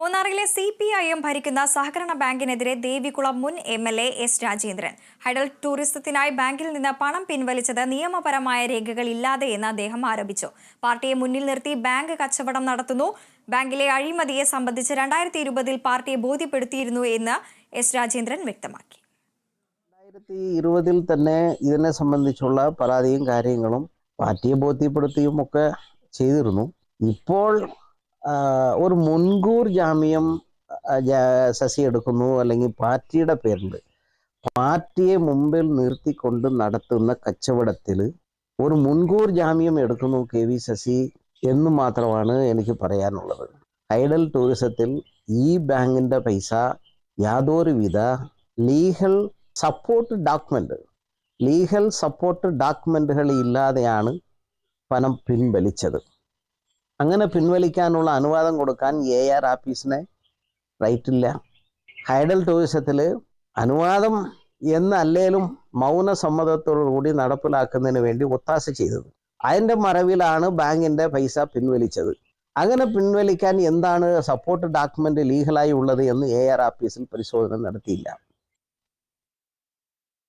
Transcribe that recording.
മൂന്നാറിലെ C P I M ഭരിക്കുന്ന സഹകരണ ബാങ്കിനെതിരെ ദേവികുളം മുൻ M L A S Rajendran. Hydel ടൂറിസത്തിനായി ബാങ്കിൽ നിന്ന് പണം പിൻവലിച്ചത് നിയമപരമായ രേഖകളില്ലാതെ ഇല്ലാതെയെന്ന് അദ്ദേഹം ആരോപിച്ചു. പാർട്ടിയെ മുന്നിൽ നിർത്തി ബാങ്ക് കച്ചവടം നടത്തുന്നു. ബാങ്കിലെ അഴിമതിയെ സംബന്ധിച്ച് രണ്ടായിരത്തി ഇരുപതിൽ പാർട്ടിയെ ബോധ്യപ്പെടുത്തിയിരുന്നു എന്ന് എസ് രാജേന്ദ്രൻ വ്യക്തമാക്കി. രണ്ടായിരത്തി ഇരുപതിൽ തന്നെ ഇതിനെ സംബന്ധിച്ചുള്ള പരാതിയും കാര്യങ്ങളും പാർട്ടിയെ ബോധ്യപ്പെടുത്തിയും ഒക്കെ ചെയ്തിരുന്നു. ഇപ്പോൾ ഒരു മുൻകൂർ ജാമ്യം ശശി എടുക്കുന്നു അല്ലെങ്കിൽ പാർട്ടിയുടെ പേരിൽ പാർട്ടിയെ മുമ്പിൽ നിർത്തിക്കൊണ്ട് നടത്തുന്ന കച്ചവടത്തിൽ ഒരു മുൻകൂർ ജാമ്യം എടുക്കുന്നു കെ വി ശശി എന്ന് മാത്രമാണ് എനിക്ക് പറയാനുള്ളത്. ഐഡൽ ടൂറിസത്തിൽ ഈ ബാങ്കിന്റെ പൈസ യാതൊരുവിധ legal support document legal support ഡോക്യുമെന്റുകൾ ഇല്ലാതെയാണ് പണം പിൻവലിച്ചത്. അങ്ങനെ പിൻവലിക്കാനുള്ള അനുവാദം കൊടുക്കാൻ എ ആർ ആപ്പീസിന് റൈറ്റ് ഇല്ല ഹൈഡൽ ടൂറിസത്തിൽ അനുവാദം എന്നല്ലേലും മൗന സമ്മതത്തോടുകൂടി നടപ്പിലാക്കുന്നതിന് വേണ്ടി ഒത്താശ ചെയ്തത്. അതിന്റെ മറവിലാണ് ബാങ്കിന്റെ പൈസ പിൻവലിച്ചത്. അങ്ങനെ പിൻവലിക്കാൻ എന്താണ് സപ്പോർട്ട് ഡോക്യുമെന്റ് ലീഗലായി ഉള്ളത് എന്ന് എ ആർ ആപ്പീസിൽ പരിശോധന നടത്തിയില്ല.